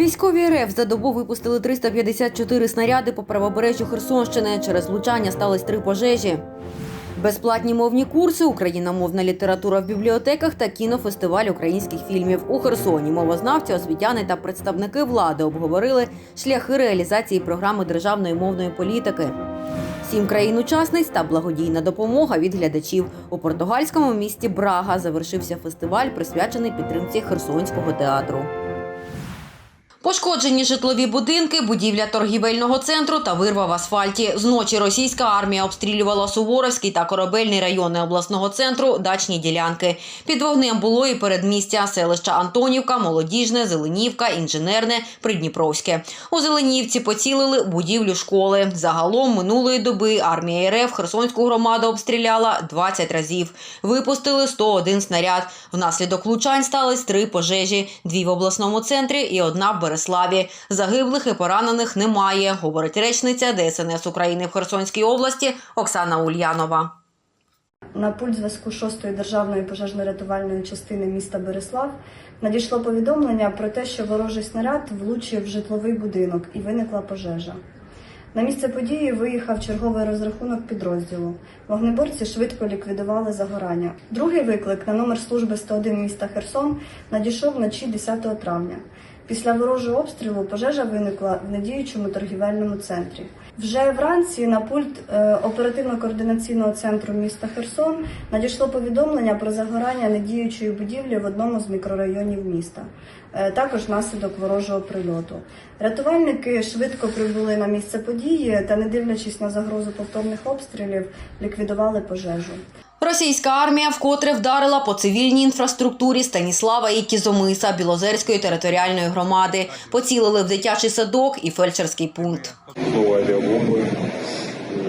Військові РФ за добу випустили 354 снаряди по правобережжю Херсонщини. Через влучання стались три пожежі. Безплатні мовні курси, україномовна література в бібліотеках та кінофестиваль українських фільмів у Херсоні. Мовознавці, освітяни та представники влади обговорили шляхи реалізації програми державної мовної політики. Сім країн-учасниць та благодійна допомога від глядачів. У португальському місті Брага завершився фестиваль, присвячений підтримці Херсонського театру. Пошкоджені житлові будинки, будівля торгівельного центру та вирва в асфальті. Зночі російська армія обстрілювала Суворовський та корабельний райони обласного центру, дачні ділянки. Під вогнем було і передмістя селища Антонівка, Молодіжне, Зеленівка, Інженерне, Придніпровське. У Зеленівці поцілили будівлю школи. Загалом минулої доби армія РФ Херсонську громаду обстріляла 20 разів. Випустили 101 снаряд. Внаслідок влучань стались три пожежі: дві в обласному центрі і одна в Береславі. Загиблих і поранених немає, говорить речниця ДСНС України в Херсонській області Оксана Ульянова. На пульт зв'язку 6-ї державної пожежно-рятувальної частини міста Береслав надійшло повідомлення про те, що ворожий снаряд влучив в житловий будинок і виникла пожежа. На місце події виїхав черговий розрахунок підрозділу. Вогнеборці швидко ліквідували загорання. Другий виклик на номер служби 101 міста Херсон надійшов вночі 10 травня. Після ворожого обстрілу пожежа виникла в недіючому торгівельному центрі. Вже вранці на пульт е, оперативно-координаційного центру міста Херсон надійшло повідомлення про загорання недіючої будівлі в одному з мікрорайонів міста. Е, Також внаслідок ворожого прильоту. Рятувальники швидко прибули на місце події та, не дивлячись на загрозу повторних обстрілів, ліквідували пожежу. Російська армія вкотре вдарила по цивільній інфраструктурі Станіслава і Кізомиса Білозерської територіальної громади. Поцілили в дитячий садок і фельдшерський пункт. знову авіабомби.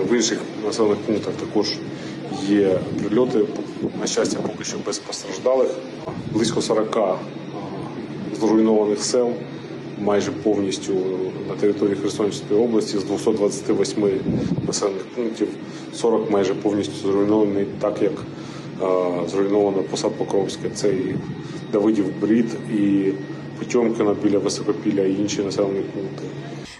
В інших населених пунктах також є прильоти. На щастя, поки що без постраждалих. Близько 40 зруйнованих сел, майже повністю на території Херсонської області з 228 населених пунктів 40 майже повністю зруйнований, так як зруйновано посад Покровське. Це і Давидів Брід, і Потьомкіна біля Високопілля і інші населені пункти.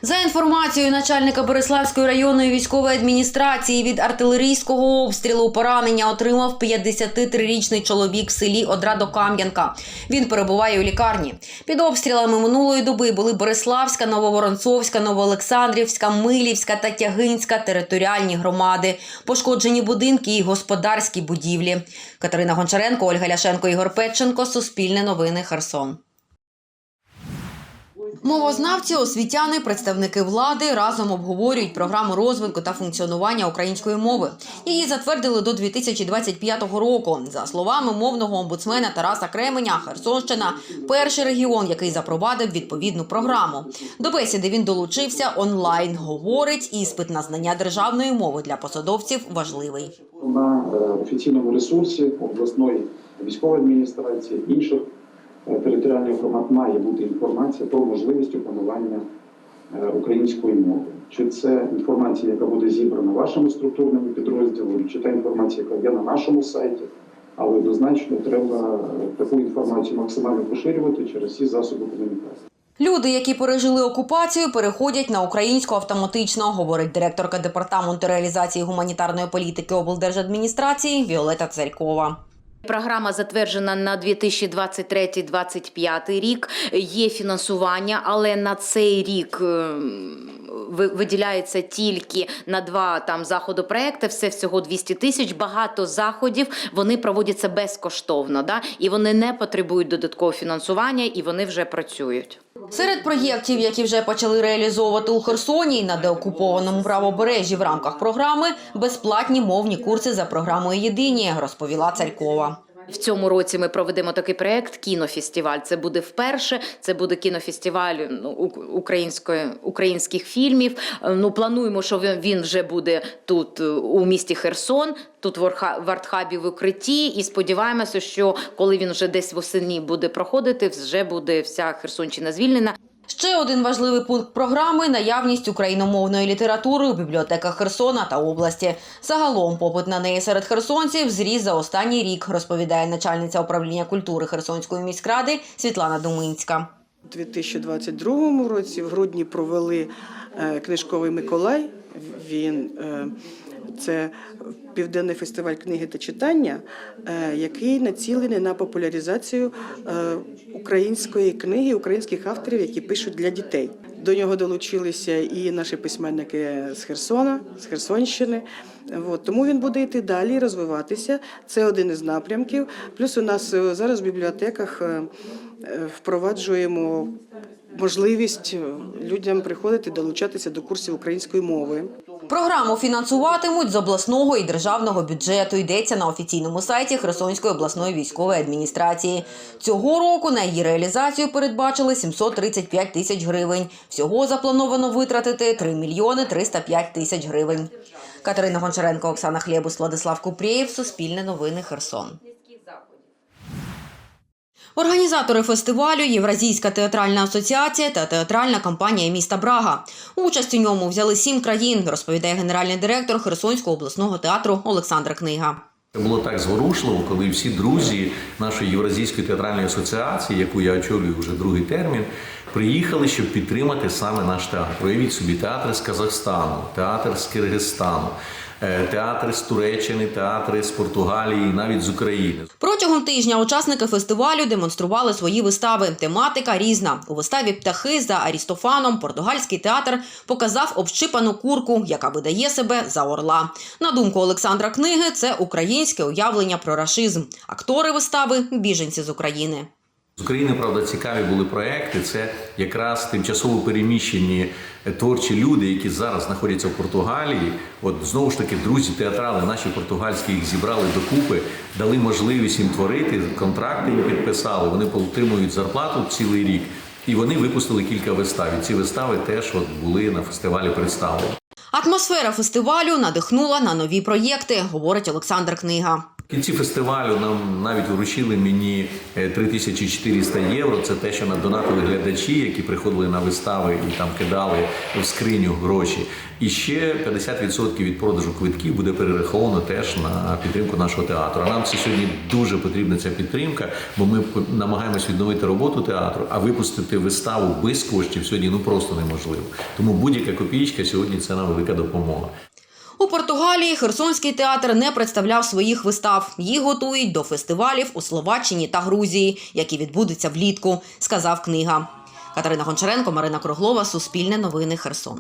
За інформацією начальника Бориславської районної військової адміністрації від артилерійського обстрілу поранення отримав 53-річний чоловік в селі Одрадо-Кам'янка. Він перебуває у лікарні. Під обстрілами минулої доби були Бориславська, Нововоронцовська, Новоолександрівська, Милівська та Тягинська територіальні громади, пошкоджені будинки і господарські будівлі. Катерина Гончаренко, Ольга Ляшенко, Ігор Петченко. Суспільне новини. Херсон. Мовознавці, освітяни, представники влади разом обговорюють програму розвитку та функціонування української мови. Її затвердили до 2025 року. За словами мовного омбудсмена Тараса Кременя, Херсонщина перший регіон, який запровадив відповідну програму. До бесіди він долучився онлайн. Говорить, іспит на знання державної мови для посадовців важливий. на е, офіційному ресурсі обласної військової адміністрації інших територіальних громад має бути інформація про можливість опанування е, української мови. Чи це інформація, яка буде зібрана вашими структурними підрозділами, чи та інформація, яка є на нашому сайті, але однозначно треба е, таку інформацію максимально поширювати через всі засоби комунікації. Люди, які пережили окупацію, переходять на українську автоматично, говорить директорка департаменту реалізації гуманітарної політики облдержадміністрації Віолета Царькова. Програма затверджена на 2023-2025 рік. Є фінансування, але на цей рік ем, виділяється тільки на два там заходи проекти. Все всього 200 тисяч. Багато заходів вони проводяться безкоштовно, да і вони не потребують додаткового фінансування, і вони вже працюють. Серед проєктів, які вже почали реалізовувати у Херсоні на деокупованому правобережжі в рамках програми, безплатні мовні курси за програмою Єдині, розповіла Царькова. В цьому році ми проведемо такий проект кінофестиваль. Це буде вперше. Це буде кінофестиваль ну, української українських фільмів. Е, Ну плануємо, що він, вже буде тут е, у місті Херсон, тут в Артхабі в укритті. І сподіваємося, що коли він вже десь восени буде проходити, вже буде вся Херсонщина звільнена. Ще один важливий пункт програми наявність україномовної літератури у бібліотеках Херсона та області. Загалом попит на неї серед херсонців зріс за останній рік, розповідає начальниця управління культури Херсонської міськради Світлана Думинська. У 2022 році в грудні провели е, книжковий Миколай. Він е, це південний фестиваль книги та читання, е, який націлений на популяризацію е, української книги, українських авторів, які пишуть для дітей. До нього долучилися і наші письменники з Херсона, з Херсонщини. От, тому він буде йти далі, розвиватися. Це один із напрямків. Плюс у нас е, зараз в бібліотеках впроваджуємо можливість людям приходити долучатися до курсів української мови. Програму фінансуватимуть з обласного і державного бюджету. Йдеться на офіційному сайті Херсонської обласної військової адміністрації. Цього року на її реалізацію передбачили 735 тисяч гривень. Всього заплановано витратити 3 мільйони 305 тисяч гривень. Катерина Гончаренко, Оксана Хлєбус, Владислав Купрієв, Суспільне новини, Херсон. Організатори фестивалю Євразійська театральна асоціація та театральна компанія міста Брага. Участь у ньому взяли сім країн, розповідає генеральний директор Херсонського обласного театру Олександр Книга. Це було так зворушливо, коли всі друзі нашої Євразійської театральної асоціації, яку я очолюю вже другий термін, приїхали, щоб підтримати саме наш театр. Уявіть собі, театр з Казахстану, театр з Киргизстану, театри з Туреччини, театри з Португалії, навіть з України. Протягом тижня учасники фестивалю демонстрували свої вистави. Тематика різна. У виставі Птахи за Арістофаном португальський театр показав общипану курку, яка видає себе за орла. На думку Олександра Книги, це українське уявлення про рашизм. Актори вистави біженці з України. З України, правда, цікаві були проекти. Це якраз тимчасово переміщені е, творчі люди, які зараз знаходяться в Португалії. От знову ж таки, друзі, театрали наші португальські їх зібрали докупи, дали можливість їм творити, контракти їм підписали. Вони отримують зарплату цілий рік. І вони випустили кілька вистав. І ці вистави теж от були на фестивалі представлені. Атмосфера фестивалю надихнула на нові проєкти, говорить Олександр Книга. В кінці фестивалю нам навіть вручили мені е, 3400 євро. Це те, що надонатили глядачі, які приходили на вистави і там кидали в скриню гроші. І ще 50% від продажу квитків буде перераховано теж на підтримку нашого театру. А нам це сьогодні дуже потрібна ця підтримка, бо ми намагаємось відновити роботу театру, а випустити виставу без коштів сьогодні ну просто неможливо. Тому будь-яка копійка сьогодні це нам велика допомога. У Португалії Херсонський театр не представляв своїх вистав. Їх готують до фестивалів у Словаччині та Грузії, які відбудуться влітку, сказав книга. Катерина Гончаренко, Марина Круглова, Суспільне новини, Херсон.